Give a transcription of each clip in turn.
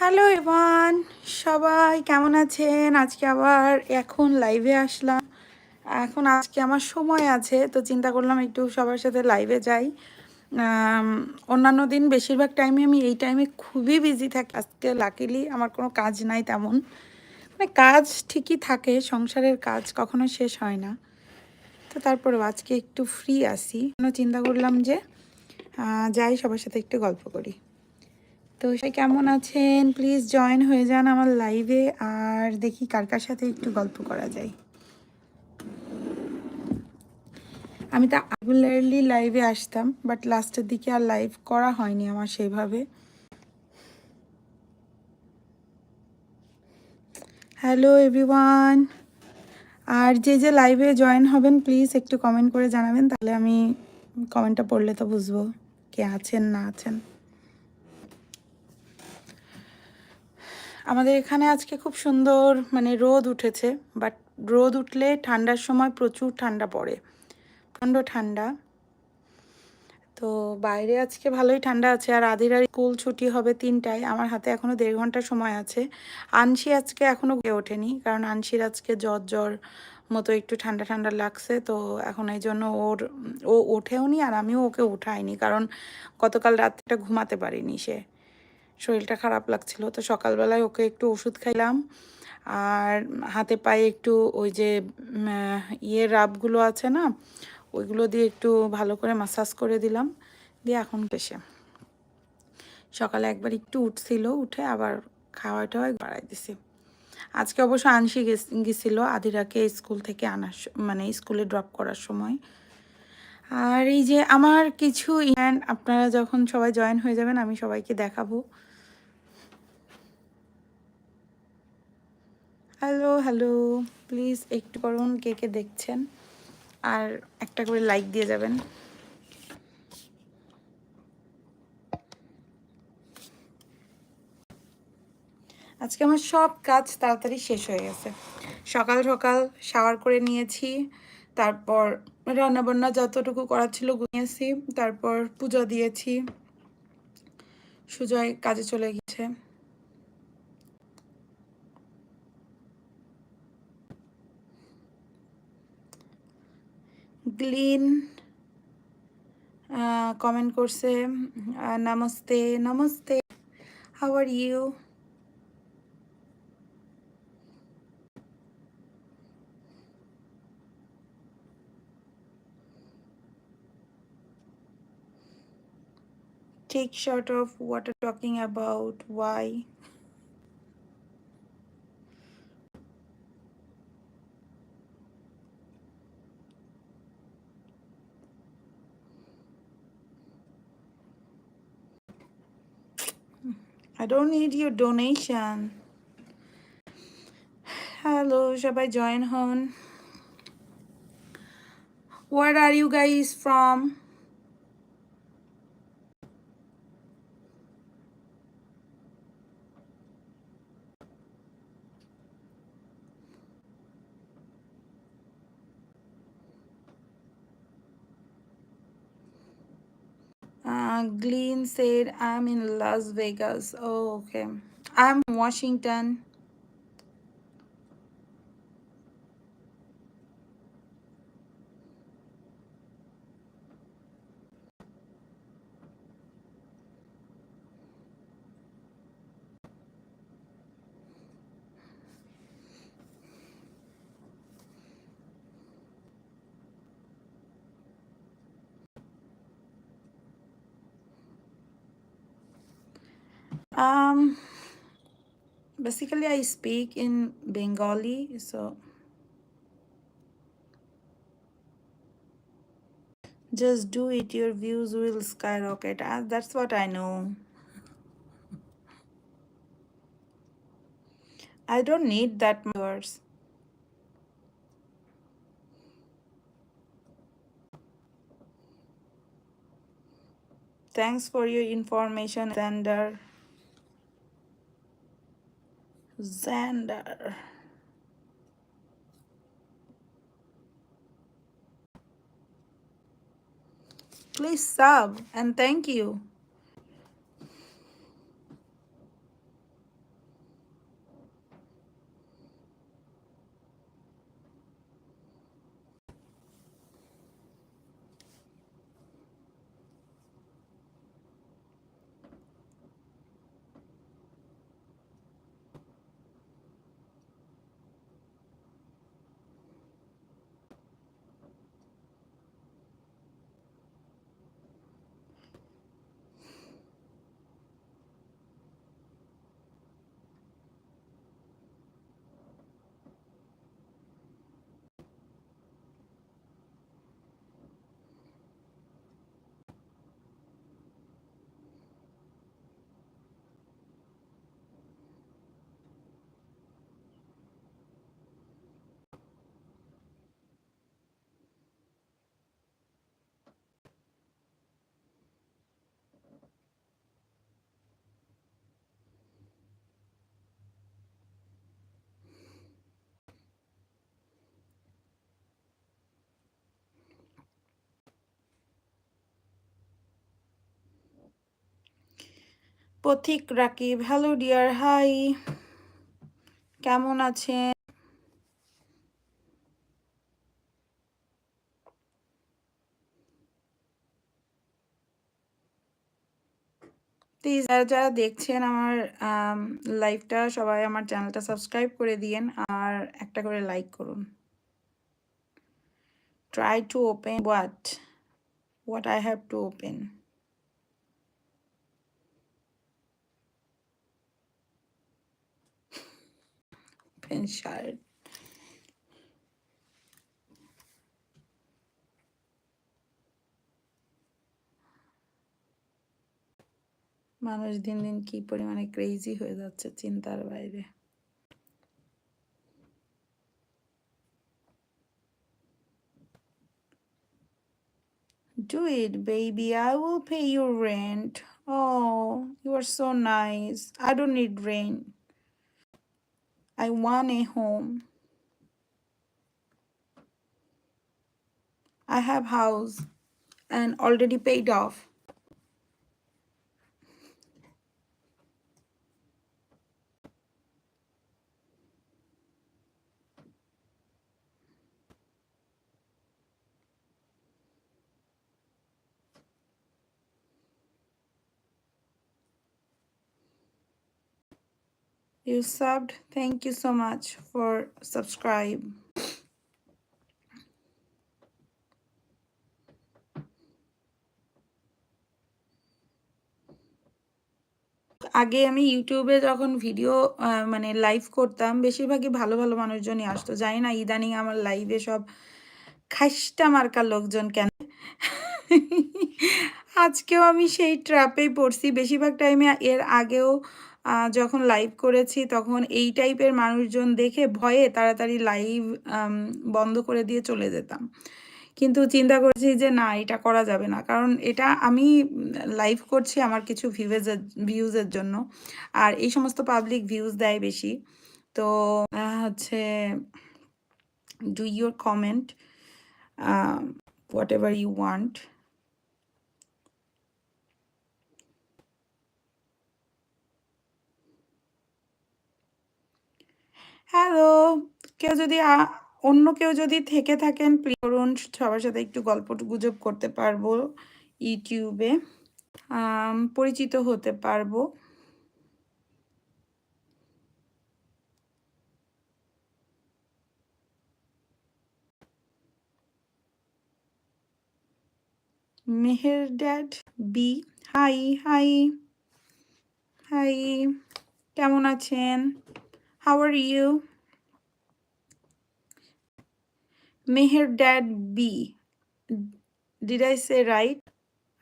Hello even সবাই কেমন আছেন? আজকে আবার এখন লাইভে আসলাম। এখন আজকে আমার সময় আছে, তো চিন্তা করলাম একটু সবার সাথে লাইভে যাই। অন্যান্য দিন বেশিরভাগ টাইমে আমি এই টাইমে খুবই বিজি থাকি। আজকে লাকিলি আমার কোনো কাজ নাই তেমন। মানে কাজ ঠিকই থাকে, সংসারের কাজ কখনো শেষ হয় না। তো তারপরেও আজকে একটু ফ্রি আসি চিন্তা করলাম যে যাই সবার সাথে একটু গল্প করি। তো সে কেমন আছেন? প্লিজ জয়েন হয়ে যান আমার লাইভে আর দেখি কার কার সাথে একটু গল্প করা যায়। আমি তো রেগুলারলি লাইভে আসতাম বাট লাস্টের দিকে আর লাইভ করা হয়নি আমার সেইভাবে হ্যালো এভরিওয়ান আর যে যে লাইভে জয়েন হবেন প্লিজ একটু কমেন্ট করে জানাবেন, তাহলে আমি কমেন্টটা পড়লে তো বুঝব কে আছেন, না আছেন। আমাদের এখানে আজকে খুব সুন্দর মানে রোদ উঠেছে বাট রোদ উঠলে ঠান্ডার সময় প্রচুর ঠান্ডা পড়ে, প্রচণ্ড ঠান্ডা। তো বাইরে আজকে ভালোই ঠান্ডা আছে, আর আদির আর স্কুল ছুটি হবে তিনটায়, আমার হাতে এখনও দেড় ঘণ্টা সময় আছে। আনসি আজকে এখনও গিয়ে ওঠেনি, কারণ আনসির আজকে জ্বর জ্বর মতো একটু ঠান্ডা ঠান্ডা লাগছে, তো এখন এই জন্য ওর, ও ওঠেও নি আর আমিও ওকে উঠাইনি, কারণ গতকাল রাত্রিটা ঘুমাতে পারিনি সে। শরীরটা খারাপ লাগছিল। তো সকালবেলায় ওকে একটু ওষুধ খাইলাম। আর হাতে পায়ে একটু ওই যে ইয়ে রাবগুলো আছে না, ওইগুলো দিয়ে একটু ভালো করে মাসাজ করে দিলাম। দিয়ে এখন বেশে সকালে একবার একটু উঠছিল, উঠে আবার খাওয়া টাওয়াই বাড়াই দিছি। আজকে অবশ্য আনসি গেছিল আদিরাকে স্কুল থেকে আনার মানে স্কুলে ড্রপ করার সময়। আর এই যে আমার কিছু আপনারা যখন সবাই জয়েন হয়ে যাবেন, আমি সবাইকে দেখাবো। হ্যালো হ্যালো প্লিজ একটু করুন কে কে দেখছেন। আর একটা করে লাইক দিয়ে যাবেন। আজকে আমার সব কাজ তাড়াতাড়ি শেষ হয়ে গেছে। সকাল সকাল শাওয়ার করে নিয়েছি, তারপর রান্নাবান্না যতটুকু করার ছিল গুনিয়েছি তারপর পুজো দিয়েছি, সুজয় কাজে চলে গেছে গ্লিন কমেন্ট করছে namaste namaste how are you take shot of what are talking about why don't need your donation. Hello, সবাই জয়েন হন Where are you guys from? Uh, Glenn said, I'm in Las Vegas. Oh, okay. I'm Washington. Um, basically, I speak in Bengali, so just do it. Your views will skyrocket. Uh, that's what I know. I don't need that words. Thanks for your information, Xander. Xander. Please sub and thank you. পথিক Rakib hello dear high কেমন আছেন? যারা যারা দেখছেন আমার লাইভটা সবাই আমার চ্যানেলটা সাবস্ক্রাইব করে দিয়েন আর একটা করে লাইক করুন। Try to open what what I have to open open shirt মানুষ দিন দিন কি পরিমাণে ক্রেজি হয়ে যাচ্ছে চিন্তার বাইরে Do it, baby. I will pay your rent. Oh, you are so nice. I don't need rent. I want a home. I have house and already paid off. You subbed. Thank you so much for subscribe. আগে আমি ইউটিউবে যখন video মানে live করতাম, বেশিরভাগই ভালো ভালো মানুষজনই আসতো জানি না, ইদানিং আমার লাইভে সব খাইস্টা মার্কার লোকজন কেন আজকেও আমি সেই ট্র্যাপেই পড়ছি বেশিরভাগ টাইমে এর আগেও যখন লাইভ করেছি, তখন এই টাইপের মানুষজন দেখে ভয়ে তাড়াতাড়ি লাইভ বন্ধ করে দিয়ে চলে যেতাম। কিন্তু চিন্তা করছি যে, না, এটা করা যাবে না। কারণ এটা আমি লাইভ করছি আমার কিছু ভিউজের ভিউজের জন্য। আর এই সমস্ত পাবলিক ভিউজ দেয় বেশি। তো হচ্ছে do your comment whatever you want hello, কেউ যদি অন্য কেউ যদি থেকে থাকেন প্লিজ করুন সবার সাথে একটু গল্প গুজব করতে পারব ইউটিউবে পরিচিত হতে পারব। Meher dad B hi hi hi কেমন আছেন? How are you? May her dad be. Did I say right?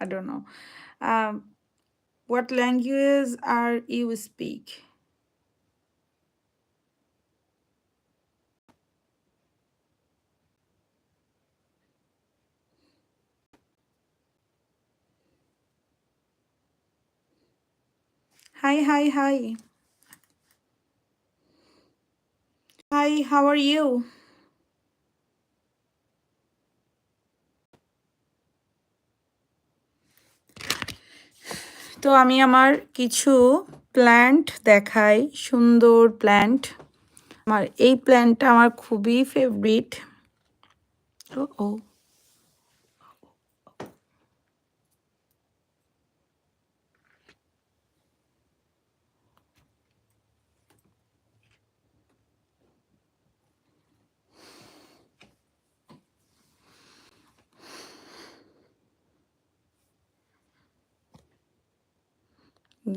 I don't know. Um, what languages are you speak? Hi, hi, hi. Hi, how are you? তো আমি আমার কিছু plant দেখাই সুন্দর plant আমার এই প্ল্যান্টটা আমার খুবই ফেভারিট ও।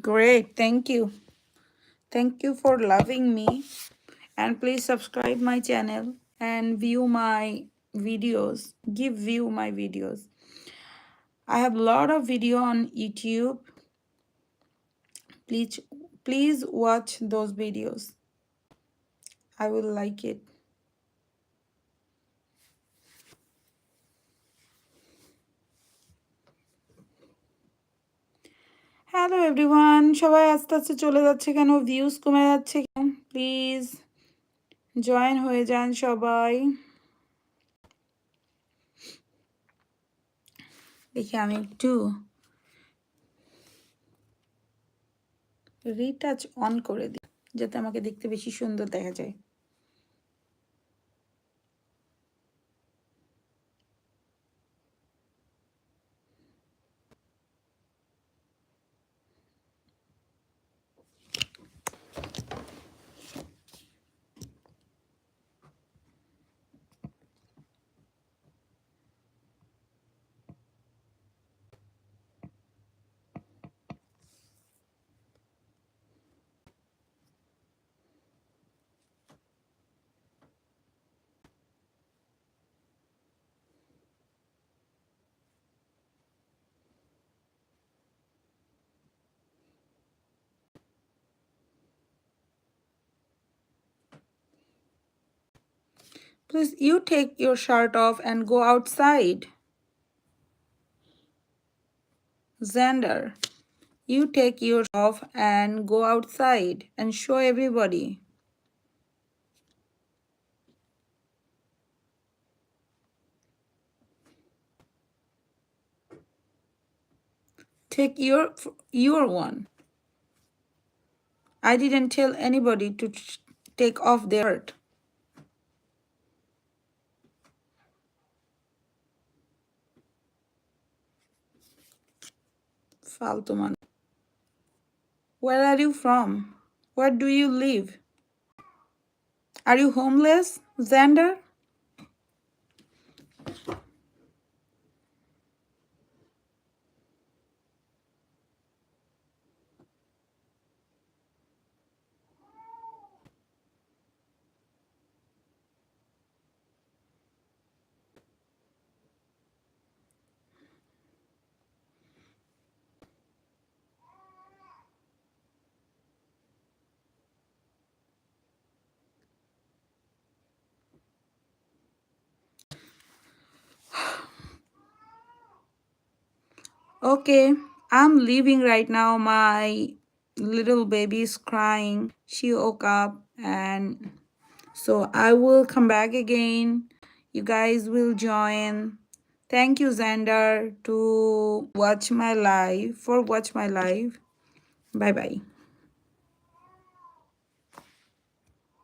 Great, thank you. Thank you for loving me. And please subscribe my channel and view my videos. Give view my videos. I have a lot of video on YouTube. Please, please watch those videos. I will like it. Hello everyone সবাই আস্তে আস্তে চলে যাচ্ছে কেন? Views কমে যাচ্ছে কেন? Please join হয়ে যান সবাই। দেখি আমি একটু রিটাচ অন করে দিই, যাতে আমাকে দেখতে বেশি সুন্দর দেখা যায়। Please, you take your shirt off and go outside. Xander, you take your off and go outside and show everybody. Take your your one. I didn't tell anybody to take off their shirt. ফালতু man. Where are you from? Where do you live? Are you homeless, Xander? Okay, I'm leaving right now. My little baby is crying. She woke up and so I will come back again. You guys will join. Thank you, Xander, to watch my live, for watch my live. Bye bye.